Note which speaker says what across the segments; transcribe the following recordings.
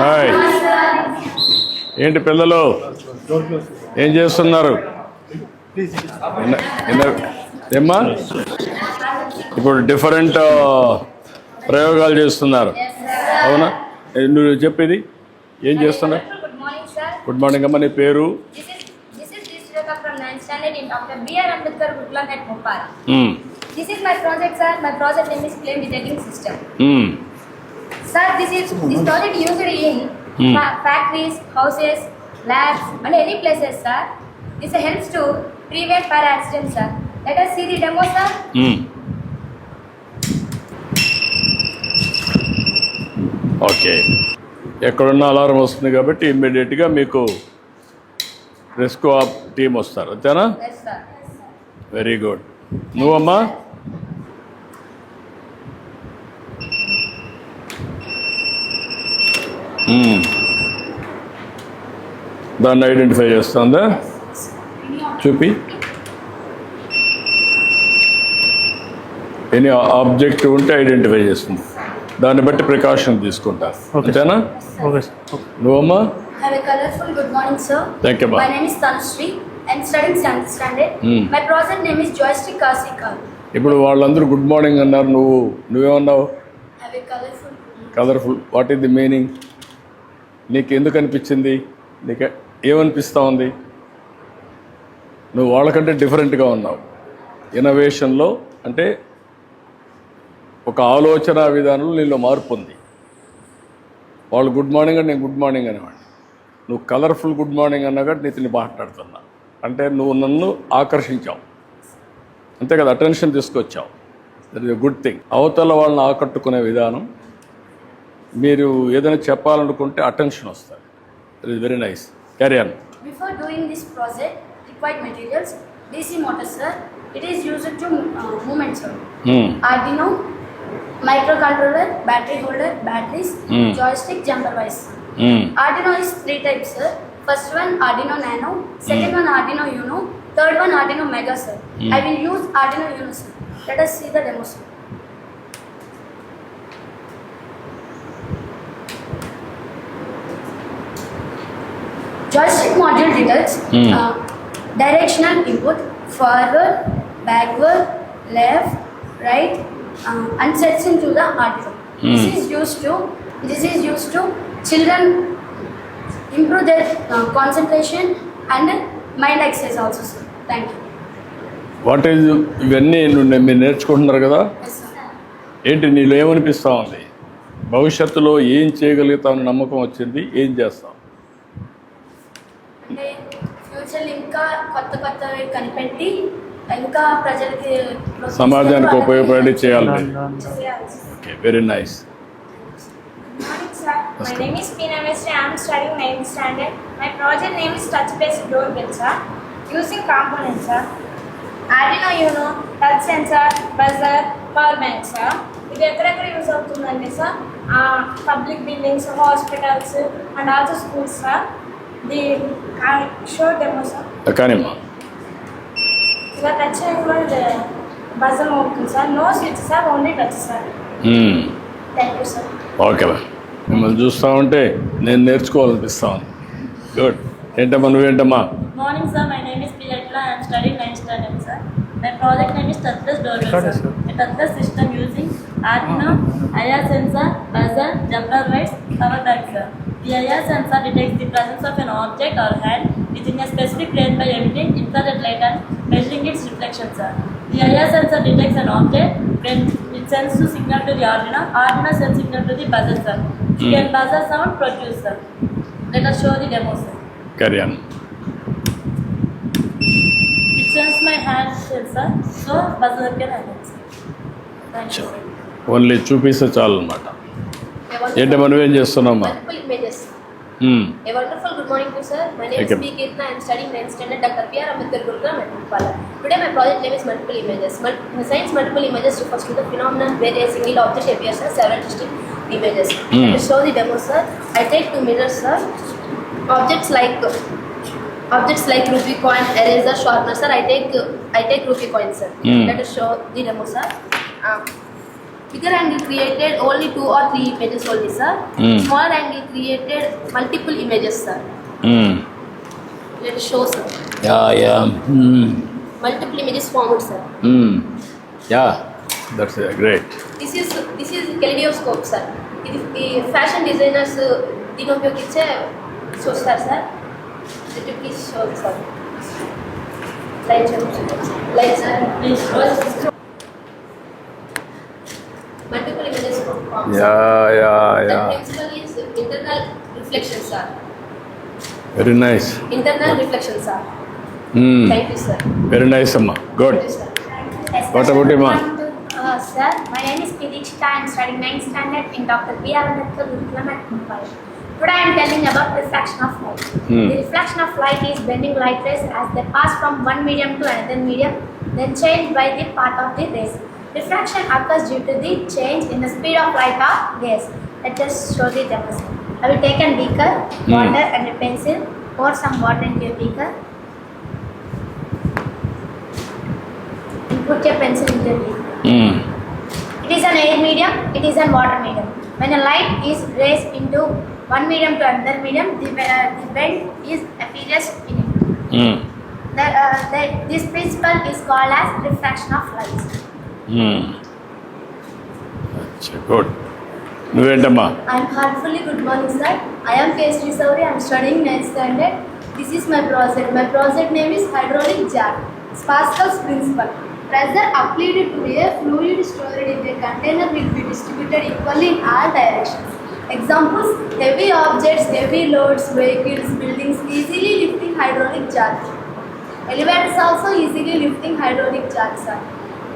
Speaker 1: Hi ఏంటి పిల్లలు ఏం చేస్తున్నారు ఏమ్మా ఇప్పుడు డిఫరెంట్ ప్రయోగాలు చేస్తున్నారు అవునా నువ్వు చెప్పేది ఏం చేస్తున్నావు గుడ్ మార్నింగ్ అమ్మా నీ పేరు
Speaker 2: This is my project, sir. My project name is Clay Detecting System.
Speaker 1: Mm.
Speaker 2: Sir this is this toilet used in factories houses labs and any places sir this helps to prevent fire accident sir let us see the demo sir
Speaker 1: okay ఎక్కడున్న alarm వస్తుంది కాబట్టి ఇమ్మీడియట్గా మీకు rescue team వస్తారు అంతేనా very good నువ్వమ్మా దాన్ని identify చేస్తుందా చూపి ఎనీ ఆబ్జెక్ట్ ఉంటే ఐడెంటిఫై చేస్తుంది దాన్ని బట్టి ప్రికాషన్ తీసుకుంటా అంతేనా నువ్వమ్మా
Speaker 2: థ్యాంక్ యూ
Speaker 1: ఇప్పుడు వాళ్ళందరూ గుడ్ మార్నింగ్ అన్నారు నువ్వు నువ్వేమన్నావు colourful what is the meaning నీకు ఎందుకు అనిపించింది నీకు ఏమనిపిస్తూ ఉంది నువ్వు వాళ్ళకంటే డిఫరెంట్గా ఉన్నావు ఇన్నోవేషన్లో అంటే ఒక ఆలోచన విధానంలో నీలో మార్పు ఉంది వాళ్ళు గుడ్ మార్నింగ్ అని నేను గుడ్ మార్నింగ్ అనేవాడిని నువ్వు కలర్ఫుల్ గుడ్ మార్నింగ్ అన్నా కానీ నీతిని మాట్లాడుతున్నా అంటే నువ్వు నన్ను ఆకర్షించావు అంతే కదా అటెన్షన్ తీసుకొచ్చావు that is a good thing అవతల వాళ్ళని ఆకట్టుకునే విధానం మీరు ఏదైనా చెప్పాలనుకుంటే అటెన్షన్ వస్తుంది it is very nice carry on
Speaker 2: before doing this project required materials DC motor sir it is used to movement sir Arduino micro controller battery holder batteries joystick jumper wires Arduino is three types sir first one Arduino Nano second one Arduino Uno third one Arduino Mega sir I will use Arduino Uno sir let us see the demo sir
Speaker 1: mm.
Speaker 2: uh, directional input forward, backward, left, right, uh, and sets into the Mm. This is used to this is used to children improve their uh, concentration and mind access also. Sir. Thank you.
Speaker 1: What is ఇవన్నీ మీరు నేర్చుకుంటున్నారు కదా ఏంటి నీళ్ళు ఏమనిపిస్తూ ఉంది భవిష్యత్తులో ఏం చేయగలుగుతామని నమ్మకం వచ్చింది ఏం చేస్తాం
Speaker 2: అంటే ఫ్యూచర్లో ఇంకా కొత్త కొత్తవి కనిపెట్టి ఇంకా ప్రజలకి
Speaker 1: సమాజానికి ఉపయోగపడి చేయాలి
Speaker 3: okay very nice My name is Peena Mestre. I am studying 9th standard. My project name is touch-based doorbell, sir. Using components, sir. Arduino Uno, touch sensor, buzzer, power bank sir ఇది ఎక్కడెక్కడ use అవుతుందంటే sir public buildings hospitals and also schools sir
Speaker 1: కానిమ్మా
Speaker 3: sir touch కూడా బజన్ open sir no switch sir only touch sir thank you
Speaker 1: sir ఓకేలా మిమ్మల్ని చూస్తూ ఉంటే నేను నేర్చుకోవాలనిపిస్తా ఉంది గుడ్ ఏంటమ్మా నువ్వేంటమ్మా
Speaker 4: morning sir my name is Pillatla I'm study nine standard sir my project name is touchless
Speaker 5: door
Speaker 4: sir touchless system using Arduino IR sensor buzzer jumper wires cover bank sir PIS sensor detects the presence of an object or hand within a specific range by emitting infrared light and measuring its reflection, sir. The IR sensor detects an object when it sends to signal to the Arduino. Arduino sends signal to the buzzer, sir.
Speaker 1: You
Speaker 4: can buzzer sound produce, sir. Let us show the demo, sir.
Speaker 1: Carry on.
Speaker 4: It sends my hand sir so buzzer can handle, sir. Thank you, sir.
Speaker 1: Only చూపిస్తే చాలు ఏంటి
Speaker 2: మనం ఏం
Speaker 1: చేస్తున్నామా
Speaker 2: A wonderful good morning to you, sir. My name is P. Kirtna. I am studying 9th standard Dr. P.R. Ambedkar Gurugram at Upala. Today my project name is multiple images. Mul- science multiple images refers to the phenomenon where a single object appears as several distinct images.
Speaker 1: Mm.
Speaker 2: I show the demo, sir. I take two mirrors, sir. Objects like objects like rupee coin, eraser, sharpener, sir. I take I take rupee coin, sir.
Speaker 1: Mm.
Speaker 2: Let us show the demo, sir. Uh, Bigger angle created only two or three images only, sir.
Speaker 1: Hmm.
Speaker 2: Smaller angle created multiple images, sir. Let us show, sir.
Speaker 1: Yeah yeah
Speaker 2: Multiple images formed, sir.
Speaker 1: Yeah that's great
Speaker 2: This is this is kaleidoscope, sir. ఇది ఈ fashion designers దీని ఉపయోగించే చూస్తారు sir దీనికి show sir light light sir Yeah, yeah,
Speaker 1: yeah. Next is
Speaker 2: internal reflections are. Very nice.
Speaker 1: Internal reflections
Speaker 2: are. Mm. Thank you, sir. Very
Speaker 1: nice, Amma. Good. Thank you, sir. What about you, Amma?
Speaker 3: Uh, sir, my name is Pidikshita. I am studying 9th standard in Dr. B. R. Ambedkar Gurukula at Mumbai. Today I am telling about reflection of light.
Speaker 1: Hmm.
Speaker 3: The reflection of light is bending light rays as they pass from one medium to another medium, then changed by the path of the rays. Refraction occurs due to the change in the speed of light of gas. Let us show the deficit. Have you taken beaker, mm. water and a pencil, pour some water into your beaker. And put your pencil into the beaker. Mm. It is an air medium, it is an water medium. When a light is raised into one medium to another medium, the, uh, the bend is appears in it. Mm. The, uh, the, this principle is called as refraction of light.
Speaker 2: Good. I'm heartfully good morning, sir. I am Pastry Sauri. I'm studying 9th standard. This is my project. My project name is hydraulic jar. Pascal's principle. Pressure applied to a fluid stored in a container will be distributed equally in all directions. Examples: heavy objects, heavy loads, vehicles, buildings easily lifting hydraulic jar. Elevators also easily lifting hydraulic jar, sir.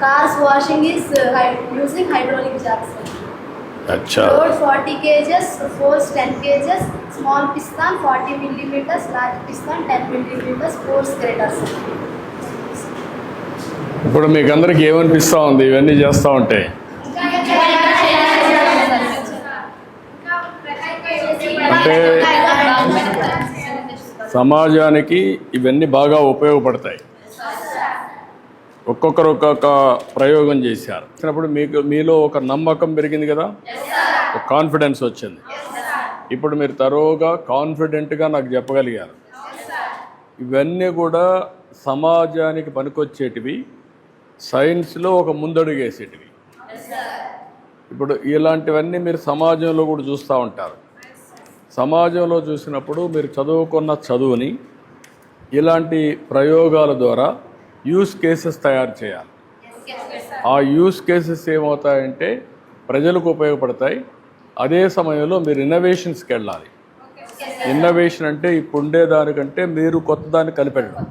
Speaker 2: cars washing is uh, using hydraulic jacks.
Speaker 1: अच्छा
Speaker 2: Load 40 kgs, force 10 kgs, small piston 40 millimeters, large piston 10 millimeters, force greater.
Speaker 1: ఇప్పుడు మీకు అందరికి ఏమనిపిస్తూ ఉంది ఇవన్నీ చేస్తూ ఉంటే అంటే సమాజానికి ఇవన్నీ బాగా ఉపయోగపడతాయి ఒక్కొక్కరు ఒక్కొక్క ప్రయోగం చేశారు చిన్నప్పుడు మీకు మీలో ఒక నమ్మకం పెరిగింది కదా ఒక కాన్ఫిడెన్స్ వచ్చింది ఇప్పుడు మీరు తరోగా కాన్ఫిడెంట్గా నాకు చెప్పగలిగారు ఇవన్నీ కూడా సమాజానికి పనికొచ్చేటివి సైన్స్లో ఒక ముందడుగేసేటివి ఇప్పుడు ఇలాంటివన్నీ మీరు సమాజంలో కూడా చూస్తూ ఉంటారు సమాజంలో చూసినప్పుడు మీరు చదువుకున్న చదువుని ఇలాంటి ప్రయోగాల ద్వారా యూస్ కేసెస్ తయారు చేయాలి ఆ యూస్ కేసెస్ ఏమవుతాయంటే ప్రజలకు ఉపయోగపడతాయి అదే సమయంలో మీరు ఇన్నోవేషన్స్కి వెళ్ళాలి ఇన్నోవేషన్ అంటే ఇప్పుడు ఉండేదానికంటే మీరు కొత్త దాన్ని కనిపెట్టడం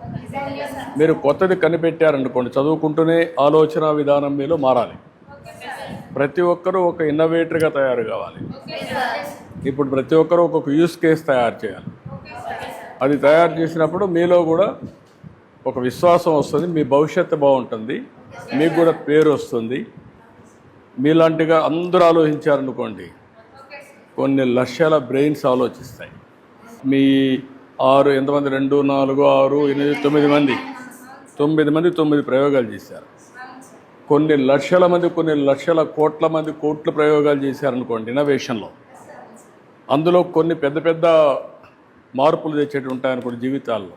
Speaker 1: మీరు కొత్తది కనిపెట్టారనుకోండి చదువుకుంటూనే ఆలోచన విధానం మీలో మారాలి ప్రతి ఒక్కరూ ఒక ఇన్నోవేటర్గా తయారు కావాలి ఇప్పుడు ప్రతి ఒక్కరూ ఒక్కొక్క యూస్ కేస్ తయారు చేయాలి అది తయారు చేసినప్పుడు మీలో కూడా ఒక విశ్వాసం వస్తుంది మీ భవిష్యత్తు బాగుంటుంది మీకు కూడా పేరు వస్తుంది మీలాంటిగా అందరూ ఆలోచించారనుకోండి కొన్ని లక్షల బ్రెయిన్స్ ఆలోచిస్తాయి మీ ఆరు ఎంతమంది రెండు నాలుగు ఆరు ఎనిమిది తొమ్మిది మంది తొమ్మిది మంది తొమ్మిది ప్రయోగాలు చేశారు కొన్ని లక్షల మంది కొన్ని లక్షల కోట్ల మంది కోట్ల ప్రయోగాలు చేశారనుకోండి ఇన్నోవేషన్లో అందులో కొన్ని పెద్ద పెద్ద మార్పులు తెచ్చేటి ఉంటాయనుకోండి జీవితాల్లో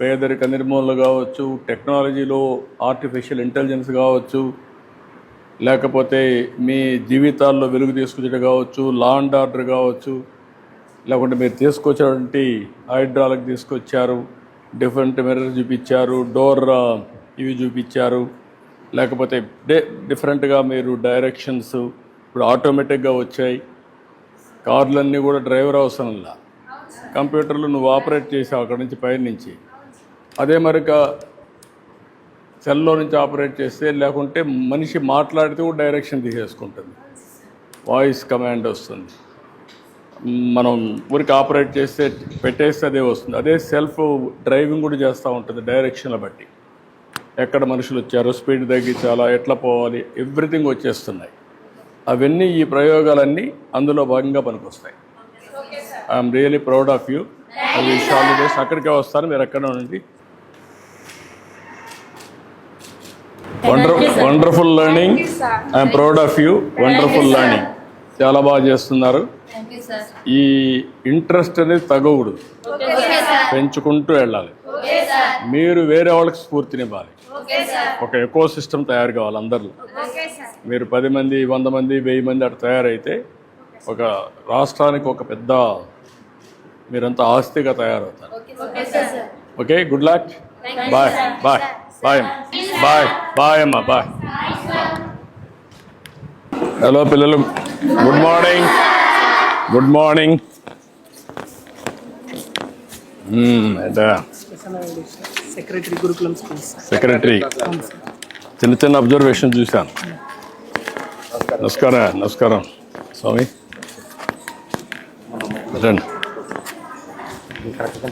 Speaker 1: పేదరిక నిర్మూలన కావచ్చు టెక్నాలజీలో ఆర్టిఫిషియల్ ఇంటెలిజెన్స్ కావచ్చు లేకపోతే మీ జీవితాల్లో వెలుగు తీసుకొచ్చేటట్టు కావచ్చు లా అండ్ ఆర్డర్ కావచ్చు లేకుంటే మీరు తీసుకొచ్చినటువంటి హైడ్రాలిక్ తీసుకొచ్చారు డిఫరెంట్ మిర్రర్ చూపించారు డోర్ uh, ఇవి చూపించారు లేకపోతే డే డిఫరెంట్గా మీరు డైరెక్షన్స్ ఇప్పుడు ఆటోమేటిక్గా వచ్చాయి కార్లన్నీ కూడా డ్రైవర్ అవసరంలా కంప్యూటర్లు నువ్వు ఆపరేట్ చేసావు అక్కడ నుంచి పైనుంచి అదే మరిక సెల్లో నుంచి ఆపరేట్ చేస్తే లేకుంటే మనిషి మాట్లాడితే కూడా డైరెక్షన్ తీసేసుకుంటుంది వాయిస్ కమాండ్ వస్తుంది మనం ఊరికి ఆపరేట్ చేస్తే పెట్టేస్తే అదే వస్తుంది అదే సెల్ఫ్ డ్రైవింగ్ కూడా చేస్తూ ఉంటుంది డైరెక్షన్ల బట్టి ఎక్కడ మనుషులు వచ్చారో స్పీడ్ తగ్గించాలా ఎట్లా పోవాలి ఎవ్రీథింగ్ వచ్చేస్తున్నాయి అవన్నీ ఈ ప్రయోగాలన్నీ అందులో భాగంగా పనికొస్తాయి I'm really proud of you wish అక్కడికే వస్తారు మీరు ఎక్కడ ఉండండి wonder
Speaker 4: wonderful learning
Speaker 1: I'm proud
Speaker 3: of you
Speaker 2: wonderful
Speaker 1: learning చాలా బాగా చేస్తున్నారు ఈ ఇంట్రెస్ట్ అనేది తగవుడు పెంచుకుంటూ వెళ్ళాలి మీరు వేరే వాళ్ళకి స్ఫూర్తినివ్వాలి ఒక ఎకో సిస్టమ్ తయారు కావాలి అందరిలో మీరు పది మంది వంద మంది వెయ్యి మంది అటు తయారైతే ఒక రాష్ట్రానికి ఒక పెద్ద మీరంతా ఆస్తిగా తయారవుతారు okay good luck bye bye bye bye bye అమ్మా బాయ్ హలో పిల్లలు good morning
Speaker 5: good morning secretary
Speaker 1: secretary చిన్న చిన్న అబ్జర్వేషన్ చూశాను నమస్కారం నమస్కారం స్వామి రండి 你看这个。